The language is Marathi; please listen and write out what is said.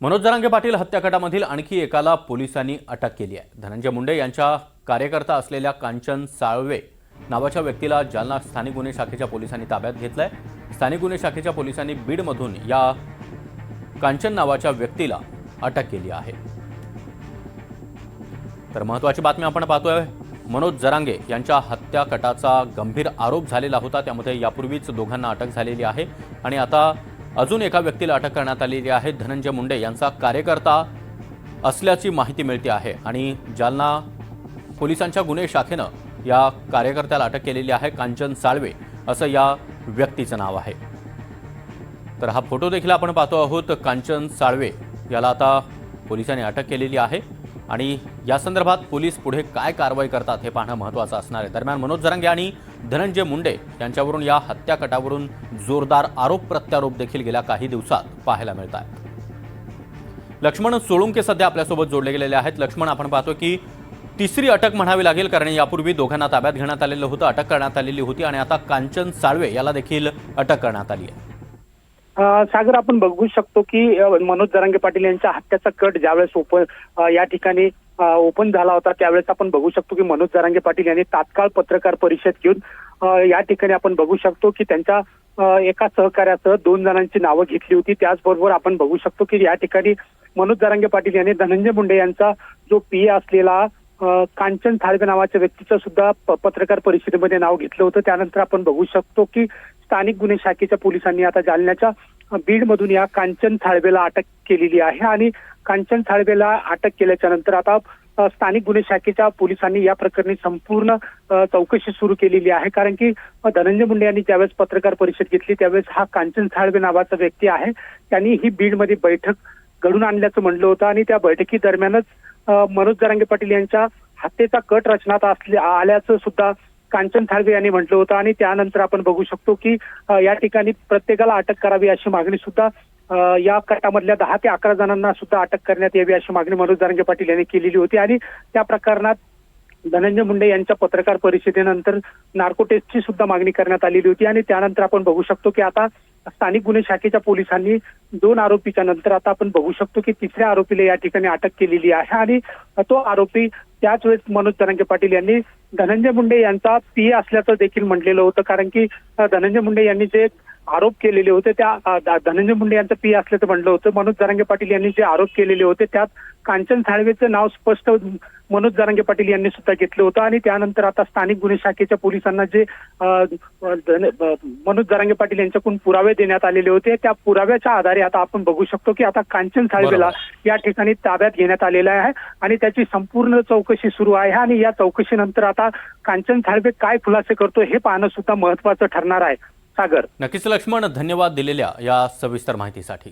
मनोज जरांगे पाटील हत्याकांडामधील आणखी एकाला पोलिसांनी अटक केली आहे. धनंजय मुंडे यांच्या कार्यकर्ता असलेल्या कांचन साळवे नावाच्या व्यक्तीला जालना स्थानिक गुन्हे शाखेच्या पोलिसांनी ताब्यात घेतलंय. स्थानिक गुन्हे शाखेच्या पोलिसांनी बीडमधून या कांचन नावाच्या व्यक्तीला अटक केली आहे. तर महत्वाची बातमी आपण पाहतोय मनोज जरांगे यांच्या हत्याकटाचा गंभीर आरोप झालेला होता. त्यामध्ये यापूर्वीच दोघांना अटक झालेली आहे. आणि आता अजून एका व्यक्तीला अटक करण्यात आलेली आहे धनंजय मुंडे यांचा कार्यकर्ता असल्याची माहिती मिळते आहे. आणि जालना पोलिसांच्या गुन्हे शाखेनं या कार्यकर्त्याला अटक केलेली आहे कांचन साळवे असं या व्यक्तीचं नाव आहे. तर हा फोटो देखील आपण पाहतो आहोत. कांचन साळवे याला आता पोलिसांनी अटक केलेली आहे. आणि या संदर्भात पोलीस पुढे काय कारवाई करतात हे पाहणं महत्त्वाचं असणार आहे. दरम्यान मनोज जरंगे आणि धनंजय मुंडे यांच्यावरून या हत्याकटावरून जोरदार आरोप प्रत्यारोप देखील गेल्या काही दिवसात पाहायला मिळत आहेत. लक्ष्मण सोळुंके सध्या आपल्यासोबत जोडले गेलेले आहेत. लक्ष्मण आपण पाहतो की तिसरी अटक म्हणावी लागेल कारण यापूर्वी दोघांना ताब्यात घेण्यात आलेलं होतं अटक करण्यात आलेली होती आणि आता कांचन साळवे याला देखील अटक करण्यात आली आहे. सागर आपण बघू शकतो की मनोज जरांगे पाटील यांच्या हत्याचा कट ज्यावेळेस ओपन या ठिकाणी ओपन झाला होता त्यावेळेस आपण बघू शकतो की मनोज जरांगे पाटील यांनी तात्काळ पत्रकार परिषद घेऊन या ठिकाणी आपण बघू शकतो की त्यांच्या एका सहकार्यासह दोन जणांची नावं घेतली होती. त्याचबरोबर आपण बघू शकतो की या ठिकाणी मनोज जरांगे पाटील यांनी धनंजय मुंडे यांचा जो पी असलेला कांचन थाळवे नावाच्या व्यक्तीचं सुद्धा पत्रकार परिषदेमध्ये नाव घेतलं होतं. त्यानंतर आपण बघू शकतो की स्थानिक गुन्हे शाखेच्या पोलिसांनी आता जालन्याच्या बीडमधून या कांचन थाळवेला अटक केलेली आहे आणि कांचन थाळवेला अटक केल्याच्यानंतर आता स्थानिक गुन्हे शाखेच्या पोलिसांनी या प्रकरणी संपूर्ण चौकशी सुरू केलेली आहे. कारण की धनंजय मुंडे यांनी ज्यावेळेस पत्रकार परिषद घेतली त्यावेळेस हा कांचन थाळवे नावाचा व्यक्ती आहे. त्यांनी ही बीडमध्ये बैठक घडून आणल्याचं म्हणलं होतं आणि त्या बैठकी दरम्यानच मनोज जरांगे पाटील यांच्या हत्येचा कट रचनात असल्या आल्याचं सुद्धा कांचन थाळवे यांनी म्हटलं होतं. आणि त्यानंतर आपण बघू शकतो की या ठिकाणी प्रत्येकाला अटक करावी अशी मागणी सुद्धा या कटामधल्या दहा ते अकरा जणांना सुद्धा अटक करण्यात यावी अशी मागणी मनोज जरांगे पाटील यांनी केलेली होती. आणि त्या प्रकरणात धनंजय मुंडे यांच्या पत्रकार परिषदेनंतर नार्को टेस्टची सुद्धा मागणी करण्यात आलेली होती. आणि त्यानंतर आपण बघू शकतो की आता स्थानिक गुन्हे शाखेच्या पोलिसांनी दोन आरोपीच्या नंतर आता आपण बघू शकतो की तिसऱ्या आरोपीला या ठिकाणी अटक केलेली आहे. आणि तो आरोपी त्याच वेळेस मनोज तरंगे पाटील यांनी धनंजय मुंडे यांचा पी असल्याचं देखील म्हटलेलं होतं. कारण की धनंजय मुंडे यांनी जे आरोप केलेले होते त्या धनंजय मुंडे यांचं पी असल्याचं म्हणलं होतं. मनोज जरांगे पाटील यांनी जे आरोप केलेले होते त्यात कांचन थाळवेचं नाव स्पष्ट मनोज जरांगे पाटील यांनी सुद्धा घेतलं होतं. आणि त्यानंतर आता स्थानिक गुन्हे शाखेच्या पोलिसांना जे मनोज जरांगे पाटील यांच्याकडून पुरावे देण्यात आलेले होते. त्या पुराव्याच्या आधारे आता आपण बघू शकतो की आता कांचन बरोबर. या ठिकाणी ताब्यात घेण्यात आलेला आहे आणि त्याची संपूर्ण चौकशी सुरू आहे आणि या चौकशीनंतर आता कांचन थाळवे काय खुलासे करतो हे पाहणं सुद्धा महत्वाचं ठरणार आहे. सागर. नक्कीच लक्ष्मण धन्यवाद दिलेल्या या सविस्तर माहितीसाठी.